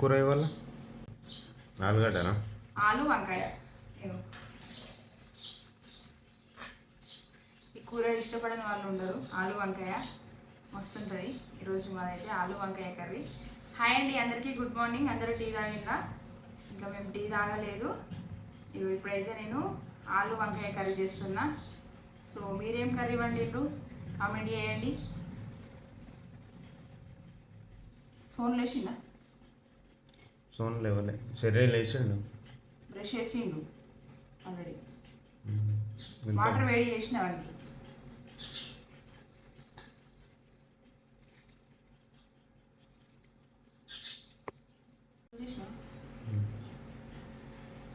కూర ఇవాళ ఆలుగడ్డనా ఆలు వంకాయ. ఈ కూర ఇష్టపడని వాళ్ళు ఉండరు. ఆలు వంకాయ మస్తు ఉంటుంది ఈరోజు మాదైతే ఆలు వంకాయ కర్రీ. హాయ్ అండి అందరికీ గుడ్ మార్నింగ్. అందరూ టీ తాగిందా ఇంకా మేము టీ తాగలేదు. ఇప్పుడైతే నేను ఆలు వంకాయ కర్రీ చేస్తున్నా. సో మీరేం కర్రీ వండిర్రు? కామెంట్ చేయండి. ఫోన్ లేచిందా సోన్ లేవలే సరే లేచిండు బ్రష్ చేసిండు ఆల్రెడీ వాటర్ వేడి చేసినవండి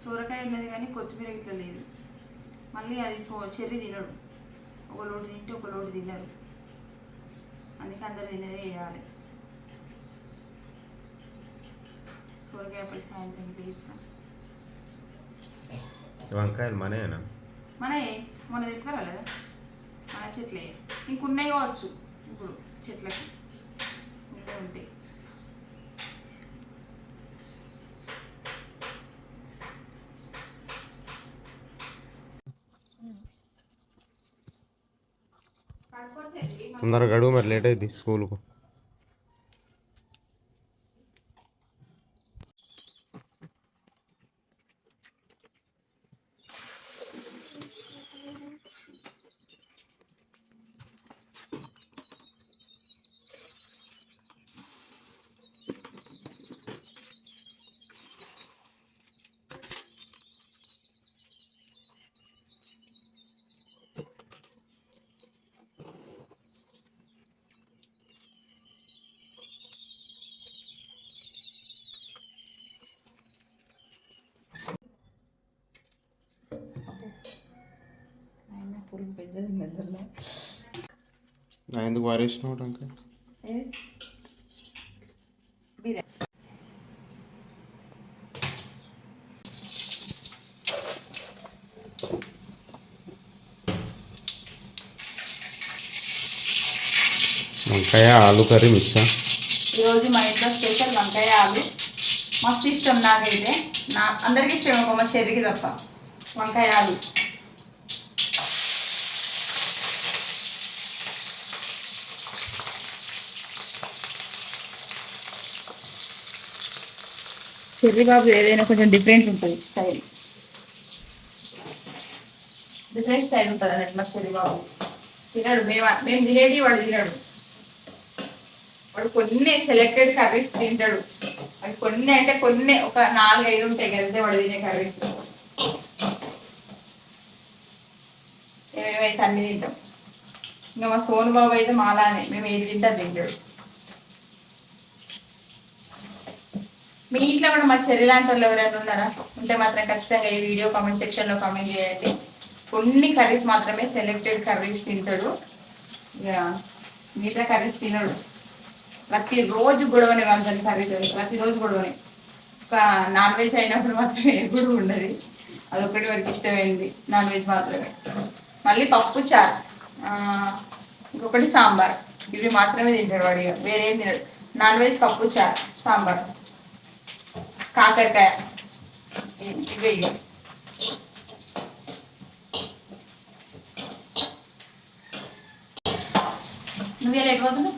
సూరకాయ ఉన్నది కానీ కొత్తిమీర ఇట్లా లేదు. మళ్ళీ అది సో చెర్రీ తినడు. ఒక లోటు తింటే ఒక లోటు తినరు. అందుకే అందరు తినేదే వేయాలి సాయంత్రం వంకాయలు మనేనా మనయే. మొన్న తెచ్చుకోరా లేదా? మన చెట్లే. ఇంకున్నాయి కావచ్చు. ఇప్పుడు చెట్లకి. ఉండే ఉంటాయి. తొందరగా గడువు మరి లేట్ అయింది స్కూల్కు. నిద్రలో. ఎందుకు వారేసినావు వంకాయ ఆలు కర్రీ మిక్సా ఈరోజు మా ఇంట్లో స్పెషల్ వంకాయ ఆలు. మస్తు ఇష్టం నాకైతే. నా అందరికీ ఇష్టం ఒక మా చెర్రికి తప్ప. వంకాయ ఆలు. చెర్రి బాబు ఏదైనా కొంచెం డిఫరెంట్ ఉంటుంది స్టైల్ డిఫరెంట్ స్టైల్ ఉంటుంది అన్నట్టు మా చెర్రి బాబు తినడు మేము మేము తినేటి వాడు తినడు. వాడు కొన్ని సెలెక్టెడ్ కర్రీస్ తింటాడు. వాడు కొన్ని అంటే కొన్ని ఒక నాలుగు ఐదు ఉంటాయి కదా వాడు తినే కర్రీస్ మేమైతే అన్ని తింటాం. ఇంకా మా సోను బాబు అయితే మాలానే మేము ఏది తింటా తింటాడు. మీ ఇంట్లో కూడా మా చెల్లి లాంటి వాళ్ళు ఎవరైనా ఉన్నారా? ఉంటే మాత్రం ఖచ్చితంగా ఈ వీడియో కామెంట్ సెక్షన్లో కామెంట్ చేయండి. కొన్ని కర్రీస్ మాత్రమే సెలెక్టెడ్ కర్రీస్ తింటాడు ఇక మిగతా కర్రీస్ తినడు ప్రతి రోజు గొడవనే వాళ్ళని కర్రీస్ ప్రతి రోజు గొడవనే. ఒక నాన్ వెజ్ అయినప్పుడు మాత్రమే ఎప్పుడు ఉండదు. అదొకటి వారికి ఇష్టమైంది నాన్ వెజ్ మాత్రమే. మళ్ళీ పప్పు చారు. ఇంకొకటి సాంబార్. ఇవి మాత్రమే తింటాడు వాడిగా వేరేం తినడు. నాన్ వెజ్ పప్పు చారు సాంబార్. కాకరకాయ. ఇవే ఇక నువ్వు ఎలా ఎటుపోతున్నావు?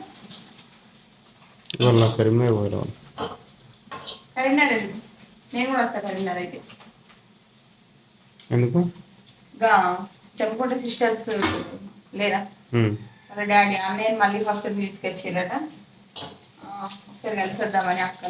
ఇవాళ నా కరీంనగర్ పోయినా కరీంనగర్ వెళ్ళు. నేను కూడా వస్తా కరీంనగర్ అయితే. ఎందుకు? ఇంకా చెప్పుకుంటే సిస్టర్స్. వాళ్ళ డాడీ అన్నయ్య మళ్ళీ హాస్పిటల్ తీసుకొచ్చిరట ఒకసారి కలిసి వద్దామని అక్క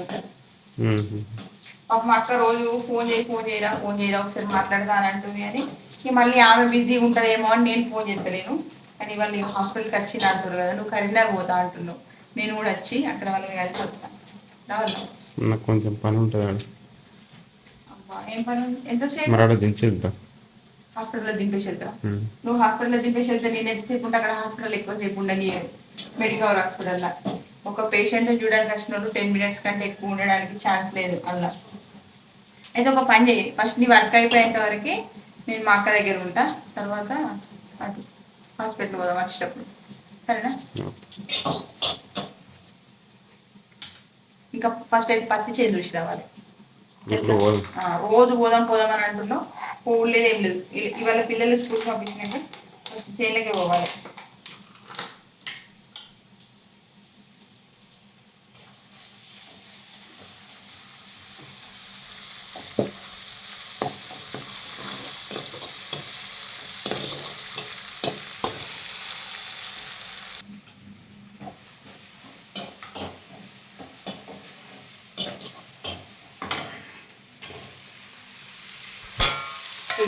పాప మా అక్క రోజు ఫోన్ చేయి ఫోన్ చేయరా ఫోన్ చేయరా ఒకసారి మాట్లాడతానంటుంది అని ఇక మళ్ళీ ఆమె బిజీ ఉంటుందేమో అని నేను ఫోన్ చేస్తలేను. కానీ వాళ్ళు హాస్పిటల్కి వచ్చి అంటారు కదా నువ్వు కరీంనగర్ పోతా అంటున్నావు. నేను కూడా వచ్చి అక్కడ వాళ్ళని కలిసి వస్తాను నాకు కొంచెం పని ఉంటుంది ఆడ. అబ్బా ఏం పని ఉంది? ఎంతసేపు? మరి ఆడ దించి వెళ్తా హాస్పిటల్లో దింపేసి వెళ్తా. నువ్వు హాస్పిటల్లో దింపేసి వెళ్తే నేను ఎంతసేపు ఉంటే అక్కడ హాస్పిటల్ ఎక్కువసేపు ఉండని మెడికవర్ హాస్పిటల్లో. ఒక పేషెంట్ చూడడానికి వచ్చిన వాళ్ళు టెన్ మినిట్స్ కంటే ఎక్కువ ఉండడానికి ఛాన్స్ లేదు అలా. అయితే ఒక పని చేయి ఫస్ట్ నీ వర్క్ అయిపోయేంత వరకు నేను మా అక్క దగ్గర ఉంటా. తర్వాత అటు హాస్పిటల్ పోదాం వచ్చేటప్పుడు. సరేనా. ఇంకా ఫస్ట్ అయితే పత్తి చేసి చూసి రావాలి. రోజు పోదాం పోదాం అని అంటున్నాం పోలేదు ఏం లేదు. ఇవాళ పిల్లలు స్కూల్ పంపించినాక ఫస్ట్ చేయలేకే పోవాలి.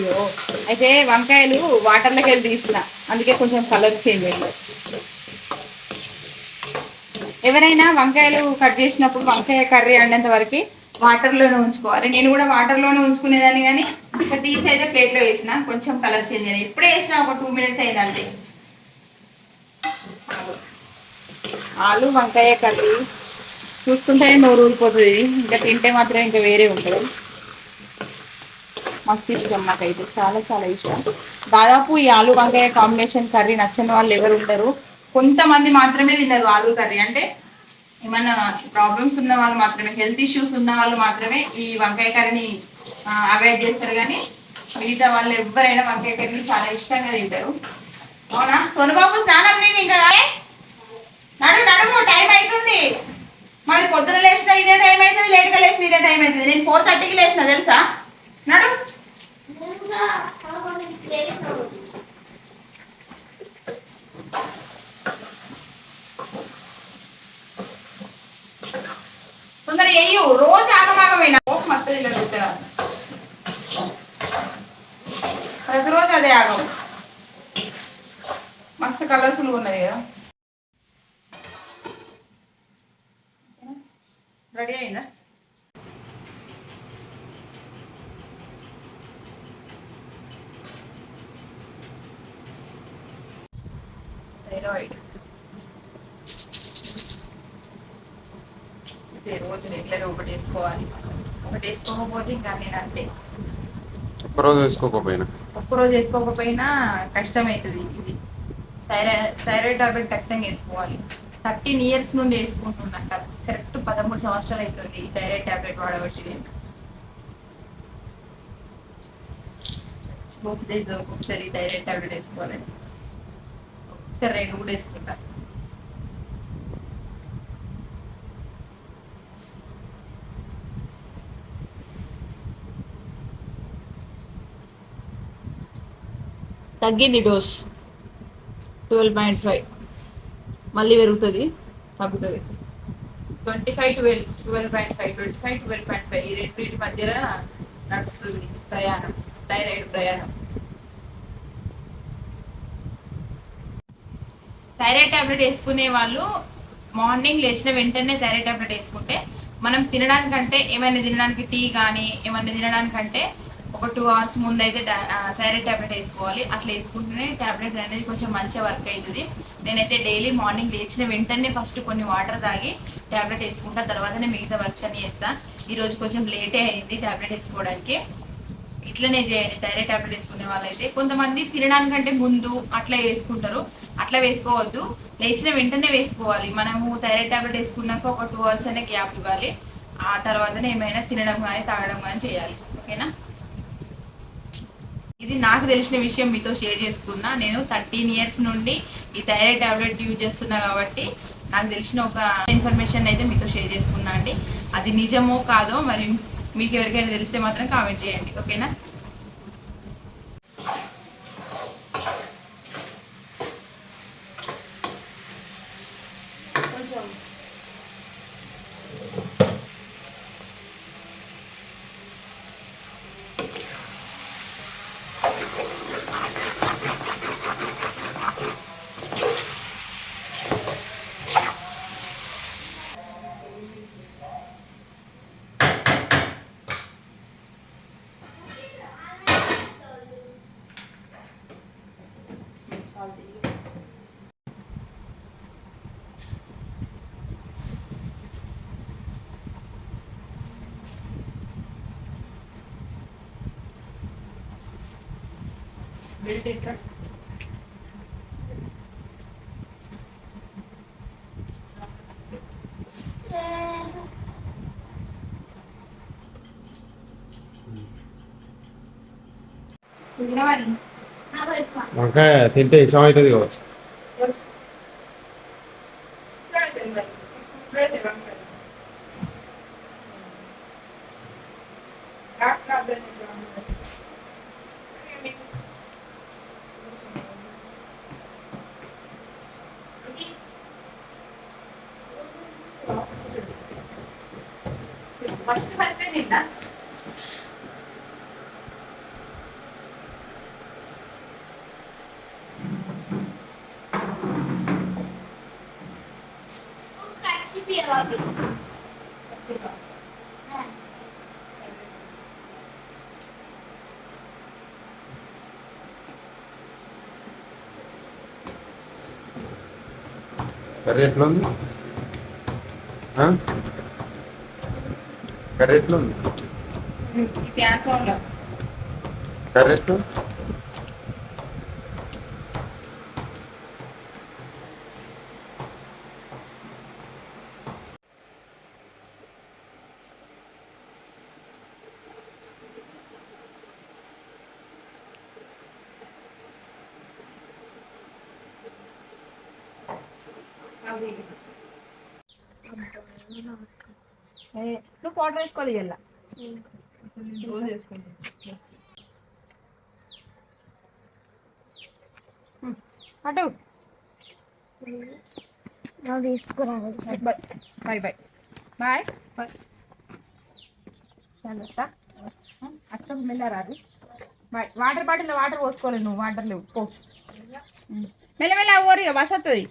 అయ్యో అయితే వంకాయలు వాటర్లోకి వెళ్ళి తీసిన. అందుకే కొంచెం కలర్ చేంజ్ అయ్యింది ఎవరైనా వంకాయలు కట్ చేసినప్పుడు వంకాయ కర్రీ అండేంత వరకు వాటర్లోనే ఉంచుకోవాలి. నేను కూడా వాటర్లోనే ఉంచుకునేదాన్ని కానీ ఇంకా తీసి అయితే ప్లేట్లో వేసిన. కొంచెం కలర్ చేంజ్ అయింది. ఇప్పుడే వేసిన ఒక టూ మినిట్స్ అయింది అంతే. ఆలు వంకాయ కర్రీ. చూస్తుంటే నోరు ఊరిపోతుంది. ఇంకా తింటే మాత్రం ఇంకా వేరే ఉంటుంది. మస్తు ఇష్టం నాకైతే చాలా చాలా ఇష్టం. దాదాపు ఈ ఆలు వంకాయ కాంబినేషన్ కర్రీ నచ్చని వాళ్ళు ఎవరు ఉండరు. కొంతమంది మాత్రమే తిన్నారు ఆలు కర్రీ. అంటే ఏమన్నా ప్రాబ్లమ్స్ ఉన్న వాళ్ళు మాత్రమే హెల్త్ ఇష్యూస్ ఉన్న వాళ్ళు మాత్రమే ఈ వంకాయ కర్రీని అవాయిడ్ చేస్తారు. కానీ మిగతా వాళ్ళు ఎవరైనా వంకాయ కర్రీని చాలా ఇష్టంగా తింటారు. అవునా? సోనబాబు స్నానం లేదు ఇంకా నడు నడుము టైం అవుతుంది మళ్ళీ పొద్దున లేచిన ఇదే టైం అవుతుంది లేట్గా లేచిన ఇదే టైం అవుతుంది. నేను ఫోర్ థర్టీకి లేచిన తెలుసా? నడు. తొందర ఎయ్యు రోజు ఆగమాగమైన? కోపం వస్తుంది ఇలా చూస్తే ప్రతిరోజు అదే ఆగం. మస్తు కలర్ఫుల్గా ఉన్నది కదా. రెడీ అయిందా? థైరాయిడ్ ఇది రోజు రెగ్యులర్ ఒకటి వేసుకోవాలి. ఒకటి వేసుకోకపోతే ఇంకా నేను అంతే. ఒక్కరోజు వేసుకోకపోయినా? ఒక్కరోజు వేసుకోకపోయినా కష్టం అవుతుంది ఇది. థైరాయిడ్ థైరాయిడ్ టాబ్లెట్ ఖచ్చితంగా వేసుకోవాలి. థర్టీన్ ఇయర్స్ నుండి వేసుకుంటున్నా కరెక్ట్ పదమూడు సంవత్సరాలు అవుతుంది ఈ థైరాయిడ్ టాబ్లెట్ వాడబట్టి నేను. ఒకసారి థైరాయిడ్ టాబ్లెట్ వేసుకోవాలి ఒకసారి రెండు కూడా వేసుకుంటా. తగ్గింది డోస్. Twelve point five. మళ్ళీ పెరుగుతుంది తగ్గుతుంది. Twenty five twelve twelve point five twenty five twelve point five. ఈ రెండింటి మధ్యలో నడుస్తుంది ప్రయాణం థైరాయిడ్ ప్రయాణం. థైరాయిడ్ టాబ్లెట్ వేసుకునే వాళ్ళు మార్నింగ్ లేచిన వెంటనే థైరాయిడ్ టాబ్లెట్ వేసుకుంటే మనం తినడానికంటే ఏమైనా తినడానికి టీ కానీ ఏమైనా తినడానికంటే ఒక టూ అవర్స్ ముందు అయితే థైరాయిడ్ టాబ్లెట్ వేసుకోవాలి. అట్లా వేసుకుంటేనే టాబ్లెట్ అనేది కొంచెం మంచిగా వర్క్ అవుతుంది నేనైతే డైలీ మార్నింగ్ లేచిన వెంటనే ఫస్ట్ కొన్ని వాటర్ తాగి టాబ్లెట్ వేసుకుంటా. తర్వాతనే మిగతా వర్క్స్ అన్ని వేస్తాను ఈరోజు కొంచెం లేటే అయింది టాబ్లెట్ వేసుకోవడానికి. ఇట్లనే చేయండి థైరాయిడ్ టాబ్లెట్ వేసుకునే వాళ్ళైతే. కొంతమంది తినడానికంటే ముందు అట్లా వేసుకుంటారు. అట్లా వేసుకోవద్దు. లేచిన వెంటనే వేసుకోవాలి. మనము థైరాయిడ్ టాబ్లెట్ వేసుకున్నాక ఒక టూ అవర్స్ అనే గ్యాప్ ఇవ్వాలి. ఆ తర్వాతనే ఏమైనా తినడం కానీ తాగడం కానీ చేయాలి. ఓకేనా? ఇది నాకు తెలిసిన విషయం మీతో షేర్ చేసుకున్నా. నేను థర్టీన్ ఇయర్స్ నుండి ఈ థైరాయిడ్ టాబ్లెట్ యూజ్ చేస్తున్నా కాబట్టి నాకు తెలిసిన ఒక ఇన్ఫర్మేషన్ అయితే మీతో షేర్ చేసుకున్నా అండి. అది నిజమో కాదో మరి మీకు ఎవరికైనా తెలిస్తే మాత్రం కామెంట్ చేయండి. ఓకేనా Meditation. Good morning. వంకాయ తింటే ఇష్టం అవుతుంది కావచ్చు ఫస్ట్ ఫస్ట్ తిన్నా కర్రీ ఎట్లా ఉంది? కర్రీ ఎట్లా ఉంది కర్రీ ఎట్లా నువ్వు పౌడర్ వేసుకోవాలి ఇలా రోజు వేసుకుంటా అటు. తీసుకురావాలి బాయ్. బాయ్ బాయ్ బాయ్ జాగ్రత్త అక్కడ మెల్లరాదు బాయ్. వాటర్ బాటిల్ వాటర్ పోసుకోలేదు నువ్వు వాటర్ లేవు. పో. మెల్లమెల్ల ఓరి బస్ వస్తుంది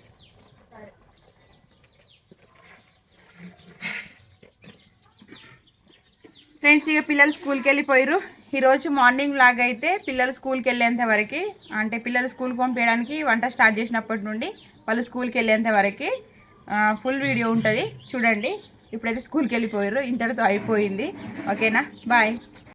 ఫ్రెండ్స్ ఇక పిల్లలు స్కూల్కి వెళ్ళిపోయారు ఈరోజు మార్నింగ్ లాగా అయితే పిల్లలు స్కూల్కి వెళ్ళేంత వరకు అంటే పిల్లలు స్కూల్కి పంపించడానికి వంట స్టార్ట్ చేసినప్పటి నుండి వాళ్ళు స్కూల్కి వెళ్ళేంత వరకు ఫుల్ వీడియో ఉంటుంది. చూడండి ఇప్పుడైతే స్కూల్కి వెళ్ళిపోయారు ఇంతటితో అయిపోయింది. ఓకేనా? బాయ్